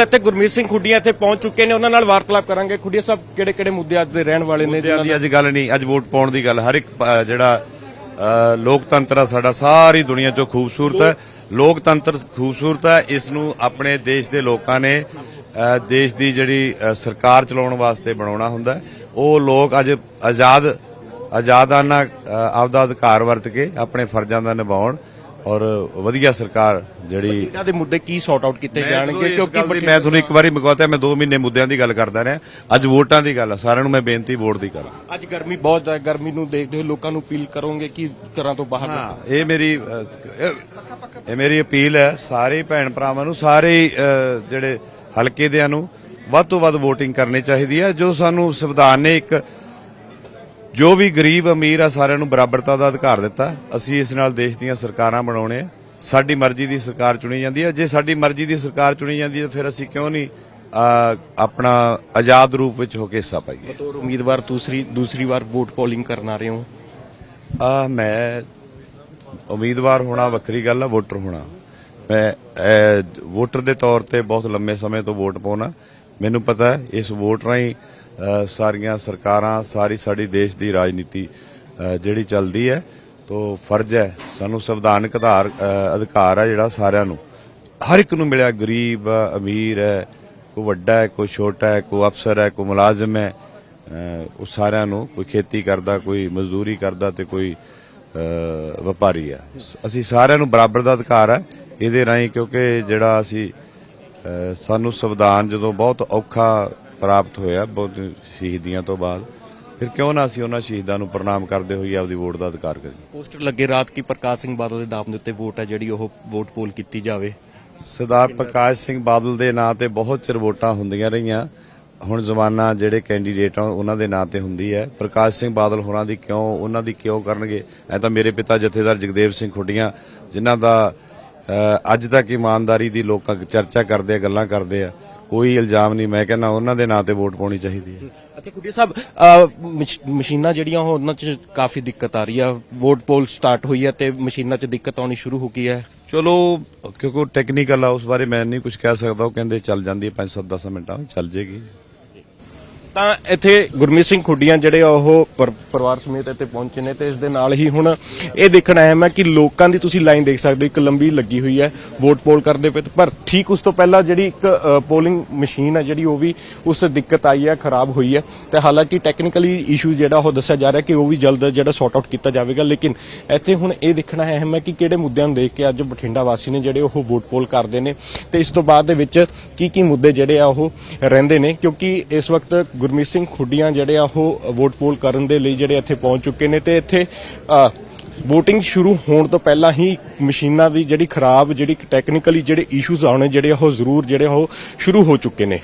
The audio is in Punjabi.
ਇੱਥੇ ਗੁਰਮੀਤ ਸਿੰਘ ਖੁੱਡੀਆਂ ਇੱਥੇ ਪਹੁੰਚ ਚੁੱਕੇ ਨੇ। ਉਹਨਾਂ ਨਾਲ ਵਾਰਤਾਲਾਪ ਕਰਾਂਗੇ। ਖੁੱਡੀਆਂ ਸਾਹਿਬ ਕਿਹੜੇ ਕਿਹੜੇ ਮੁੱਦੇ ਅੱਜ ਦੇ ਰਹਿਣ ਵਾਲੇ ਨੇ ਮੁੱਦਿਆਂ ਦੀ ਅੱਜ ਗੱਲ ਨਹੀਂ ਅੱਜ ਵੋਟ ਪਾਉਣ ਦੀ ਗੱਲ। ਹਰ ਇੱਕ ਅ, ਜਿਹੜਾ ਅ, ਲੋਕਤੰਤਰ ਆ ਸਾਡਾ ਸਾਰੀ ਦੁਨੀਆ 'ਚੋਂ ਖੂਬਸੂਰਤ ਹੈ। ਲੋਕਤੰਤਰ ਖੂਬਸੂਰਤ ਹੈ। ਇਸ ਨੂੰ ਆਪਣੇ ਦੇਸ਼ ਦੇ ਲੋਕਾਂ ਨੇ ਅ, ਦੇਸ਼ ਦੀ ਜਿਹੜੀ ਅ, ਸਰਕਾਰ ਚਲਾਉਣ ਵਾਸਤੇ ਬਣਾਉਣਾ ਹੁੰਦਾ ਹੈ। ਉਹ ਲੋਕ ਅੱਜ ਆਜ਼ਾਦ ਆਜ਼ਾਦਾਨਾ ਅ, ਆਪਦਾ ਅਧਿਕਾਰ ਵਰਤ ਕੇ ਆਪਣੇ ਫਰਜ਼ਾਂ ਦਾ ਨਿਭਾਉਣ। ਔਰ ਵਧੀਆ ਸਰਕਾਰ ਜਿਹੜੀ ਇਹਨਾਂ ਦੇ ਮੁੱਦੇ ਕੀ ਸੌਟ ਆਊਟ ਕੀਤੇ ਜਾਣਗੇ? ਕਿਉਂਕਿ ਮੈਂ ਤੁਹਾਨੂੰ ਇੱਕ ਵਾਰੀ ਮਗਵਾਤਾ ਮੈਂ 2 ਮਹੀਨੇ ਮੁੱਦਿਆਂ ਦੀ ਗੱਲ ਕਰਦਾ ਰਿਹਾ। ਅੱਜ ਵੋਟਾਂ ਦੀ ਗੱਲ ਆ ਸਾਰਿਆਂ ਨੂੰ ਮੈਂ ਬੇਨਤੀ ਵੋਟ ਦੀ ਕਰਾਂ। ਅੱਜ ਗਰਮੀ ਬਹੁਤ ਹੈ ਗਰਮੀ ਨੂੰ ਦੇਖਦੇ ਹੋਏ ਲੋਕਾਂ ਨੂੰ ਅਪੀਲ ਕਰੋਗੇ ਕਿ ਘਰਾਂ ਤੋਂ ਬਾਹਰ ਨਾ ਇਹ ਮੇਰੀ ਇਹ- ਮੇਰੀ ਅਪੀਲ ਹੈ ਸਾਰੇ ਭੈਣ ਭਰਾਵਾਂ ਨੂੰ ਸਾਰੇ ਜਿਹੜੇ ਹਲਕੇ ਦਿਆਂ ਨੂੰ ਵੱਧ ਤੋਂ ਵੱਧ VOTING ਕਰਨੀ ਚਾਹੀਦੀ ਹੈ ਜੋ ਸਾਨੂੰ ਸੰਵਿਧਾਨ ਨੇ ਇੱਕ ਜੋ ਵੀ ਗਰੀਬ ਅਮੀਰ ਆ ਸਾਰਿਆਂ ਨੂੰ ਬਰਾਬਰਤਾ ਦਾ ਅਧਿਕਾਰ ਦਿੱਤਾ। ਅਸੀਂ ਇਸ ਨਾਲ ਦੇਸ਼ ਦੀਆਂ ਸਰਕਾਰਾਂ ਬਣਾਉਣੇ ਆ। ਸਾਡੀ ਮਰਜ਼ੀ ਦੀ ਸਰਕਾਰ ਚੁਣੀ ਜਾਂਦੀ ਹੈ ਜੇ ਸਾਡੀ ਮਰਜ਼ੀ ਦੀ ਸਰਕਾਰ ਚੁਣੀ ਜਾਂਦੀ ਹੈ ਫਿਰ ਅਸੀਂ ਕਿਉਂ ਨਹੀਂ ਆਪਣਾ ਆਜ਼ਾਦ ਰੂਪ ਵਿੱਚ ਹੋ ਕੇ ਹਿੱਸਾ ਪਾਈਏ? ਬਤੌਰ ਉਮੀਦਵਾਰ ਦੂਸਰੀ ਦੂਸਰੀ ਵਾਰ ਵੋਟ ਪੋਲਿੰਗ ਕਰਨ ਆ ਰਹੇ ਹੋ? ਆ ਮੈਂ ਉਮੀਦਵਾਰ ਹੋਣਾ ਵੱਖਰੀ ਗੱਲ ਆ ਵੋਟਰ ਹੋਣਾ। ਮੈਂ ਵੋਟਰ ਦੇ ਤੌਰ ਤੇ ਬਹੁਤ ਲੰਮੇ ਸਮੇਂ ਤੋਂ ਵੋਟ ਪਾਉਣਾ। ਮੈਨੂੰ ਪਤਾ ਇਸ ਵੋਟ ਰਾਹੀਂ ਸਾਰੀਆਂ ਸਰਕਾਰਾਂ, ਸਾਰੀ ਸਾਡੀ ਦੇਸ਼ ਦੀ ਰਾਜਨੀਤੀ ਜਿਹੜੀ ਚੱਲਦੀ ਹੈ, ਤੋਂ ਫਰਜ਼ ਹੈ, ਸਾਨੂੰ ਸੰਵਿਧਾਨਕ ਆਧਾਰ ਅਧਿਕਾਰ ਹੈ ਜਿਹੜਾ ਸਾਰਿਆਂ ਨੂੰ। ਹਰ ਇੱਕ ਨੂੰ ਮਿਲਿਆ, ਗਰੀਬ, ਅਮੀਰ ਹੈ, ਕੋਈ ਵੱਡਾ ਹੈ, ਕੋਈ ਛੋਟਾ ਹੈ, ਕੋਈ ਅਫਸਰ ਹੈ, ਕੋਈ ਮੁਲਾਜ਼ਮ ਹੈ ਉਹ ਸਾਰਿਆਂ ਨੂੰ ਕੋਈ ਖੇਤੀ ਕਰਦਾ, ਕੋਈ ਮਜ਼ਦੂਰੀ ਕਰਦਾ ਤੇ ਕੋਈ ਵਪਾਰੀ ਹੈ। ਅਸੀਂ ਸਾਰਿਆਂ ਨੂੰ ਬਰਾਬਰ ਦਾ ਅਧਿਕਾਰ ਹੈ, ਇਹਦੇ ਰਾਹੀਂ ਕਿਉਂਕਿ ਜਿਹੜਾ ਅਸੀਂ ਸਾਨੂੰ ਸੰਵਿਧਾਨ ਜਦੋਂ ਬਹੁਤ ਔਖਾ ਪ੍ਰਾਪਤ ਹੋਇਆ ਬਹੁਤ ਸ਼ਹੀਦੀਆਂ ਤੋਂ ਬਾਅਦ। ਫਿਰ ਕਿਉਂ ਨਾ ਅਸੀਂ ਉਹਨਾਂ ਸ਼ਹੀਦਾਂ ਨੂੰ ਪ੍ਰਣਾਮ ਕਰਦੇ ਹੋਈਏ ਆਪਦੀ ਵੋਟ ਦਾ ਅਧਿਕਾਰ ਕਰੀਏ? ਪੋਸਟਰ ਲੱਗੇ ਰਾਤ ਕੀ ਪ੍ਰਕਾਸ਼ ਸਿੰਘ ਬਾਦਲ ਦੇ ਨਾਮ ਦੇ ਉੱਤੇ ਵੋਟ ਹੈ ਜਿਹੜੀ ਉਹ ਵੋਟ ਪੋਲ ਕੀਤੀ ਜਾਵੇ? ਸਰਦਾਰ ਪ੍ਰਕਾਸ਼ ਸਿੰਘ ਬਾਦਲ ਦੇ ਨਾਂ ਤੇ ਬਹੁਤ ਚਿਰ ਵੋਟਾਂ ਹੁੰਦੀਆਂ ਰਹੀਆਂ। ਹੁਣ ਜ਼ਮਾਨਾ ਜਿਹੜੇ ਕੈਂਡੀਡੇਟ ਆ ਉਹਨਾਂ ਦੇ ਨਾਂ ਤੇ ਹੁੰਦੀ ਹੈ। ਪ੍ਰਕਾਸ਼ ਸਿੰਘ ਬਾਦਲ ਹੋਰਾਂ ਦੀ ਕਿਉਂ ਉਹਨਾਂ ਦੀ ਕਿਉਂ ਕਰਨਗੇ? ਐ ਤਾਂ ਮੇਰੇ ਪਿਤਾ ਜਥੇਦਾਰ ਜਗਦੇਵ ਸਿੰਘ ਖੁੱਡੀਆਂ ਜਿਨ੍ਹਾਂ ਦਾ ਅੱਜ ਤੱਕ ਇਮਾਨਦਾਰੀ ਦੀ ਲੋਕਾਂ ਚਰਚਾ ਕਰਦੇ ਆ ਗੱਲਾਂ ਕਰਦੇ ਆ ਕੋਈ ਇਲਜ਼ਾਮ ਨਹੀਂ ਮੈਂ ਕਹਿੰਦਾ ਉਹਨਾਂ ਦੇ ਨਾਂ ਤੇ ਵੋਟ ਪਾਉਣੀ ਚਾਹੀਦੀ ਹੈ। ਅੱਛਾ ਕੁੜੀ ਸਾਹਿਬ ਅਹ, ਮਸ਼- ਮਸ਼ੀਨਾਂ ਜਿਹੜੀਆਂ ਉਹ ਉਹਨਾਂ 'ਚ ਕਾਫੀ ਦਿੱਕਤ ਆ ਰਹੀ ਆ। ਵੋਟ ਪੋਲ ਸਟਾਰਟ ਹੋਈ ਹੈ ਤੇ ਮਸ਼ੀਨਾਂ 'ਚ ਦਿੱਕਤ ਆਉਣੀ ਸ਼ੁਰੂ ਹੋ ਗਈ ਹੈ। ਚਲੋ ਕਿਉਂਕਿ ਉਹ ਟੈਕਨੀਕਲ ਆ ਉਸ ਬਾਰੇ ਮੈਂ ਨਹੀਂ ਕੁਝ ਕਹਿ ਸਕਦਾ। ਉਹ ਕਹਿੰਦੇ ਚੱਲ ਜਾਂਦੀ ਹੈ 5-7 10 ਮਿੰਟਾਂ ਚੱਲ ਜੇਗੀ। ਤਾਂ ਇੱਥੇ ਗੁਰਮੀਤ ਸਿੰਘ ਖੁੱਡੀਆਂ ਜਿਹੜੇ ਆ ਉਹ ਪਰਿਵਾਰ ਸਮੇਤ ਇੱਥੇ ਪਹੁੰਚੇ ਨੇ ਤੇ ਇਸ ਦੇ ਨਾਲ ਹੀ ਹੁਣ ਇਹ ਦੇਖਣਾ ਅਹਿਮ ਹੈ ਕਿ ਲੋਕਾਂ ਦੀ ਤੁਸੀਂ ਲਾਈਨ ਦੇਖ ਸਕਦੇ ਹੋ, ਇੱਕ ਲੰਬੀ ਲੱਗੀ ਹੋਈ ਹੈ, ਵੋਟ ਪੋਲ ਕਰਦੇ ਪਏ ਪਰ ਠੀਕ ਉਸ ਤੋਂ ਪਹਿਲਾਂ ਜਿਹੜੀ ਇੱਕ ਪੋਲਿੰਗ ਮਸ਼ੀਨ ਹੈ ਜਿਹੜੀ ਉਹ ਵੀ ਉਸ ਤੇ ਦਿੱਕਤ ਆਈ ਹੈ, ਖਰਾਬ ਹੋਈ ਹੈ ਤੇ ਹਾਲਾਂਕਿ ਟੈਕਨੀਕਲੀ ਇਸ਼ੂ ਜਿਹੜਾ ਉਹ ਦੱਸਿਆ ਜਾ ਰਿਹਾ ਕਿ ਉਹ ਵੀ ਜਲਦ ਜਿਹੜਾ ਸੌਟ ਆਊਟ ਕੀਤਾ ਜਾਵੇਗਾ, ਲੇਕਿਨ ਇੱਥੇ ਹੁਣ ਇਹ ਦੇਖਣਾ ਅਹਿਮ ਹੈ ਕਿ ਕਿਹੜੇ ਮੁੱਦਿਆਂ ਨੂੰ ਦੇਖ ਕੇ ਅੱਜ ਬਠਿੰਡਾ ਵਾਸੀ ਨੇ ਜਿਹੜੇ ਉਹ ਵੋਟ ਪੋਲ ਕਰਦੇ ਨੇ ਤੇ ਇਸ ਤੋਂ ਬਾਅਦ ਦੇ ਵਿੱਚ ਕੀ ਕੀ ਮੁੱਦੇ ਜਿਹੜੇ ਆ ਉਹ ਰਹਿੰਦੇ ਨੇ, ਕਿਉਂਕਿ ਇਸ ਵਕਤ ਗੁਰਮੀਤ ਸਿੰਘ ਖੁੱਡੀਆਂ ਜਿਹੜੇ ਆ ਉਹ ਵੋਟ ਪੋਲ ਕਰਨ ਦੇ ਲਈ ਜਿਹੜੇ ਇੱਥੇ ਪਹੁੰਚ ਚੁੱਕੇ ਨੇ ਤੇ ਇੱਥੇ ਅ, VOTING ਸ਼ੁਰੂ ਹੋਣ ਤੋਂ ਪਹਿਲਾਂ ਹੀ ਮਸ਼ੀਨਾਂ ਦੀ ਜਿਹੜੀ ਖਰਾਬ ਜਿਹੜੀ ਟੈਕਨੀਕਲੀ ਜਿਹੜੇ ਇਸ਼ੂਜ਼ ਆਉਣੇ ਜਿਹੜੇ ਉਹ ਜ਼ਰੂਰ ਜਿਹੜੇ ਉਹ ਸ਼ੁਰੂ ਹੋ ਚੁੱਕੇ ਨੇ।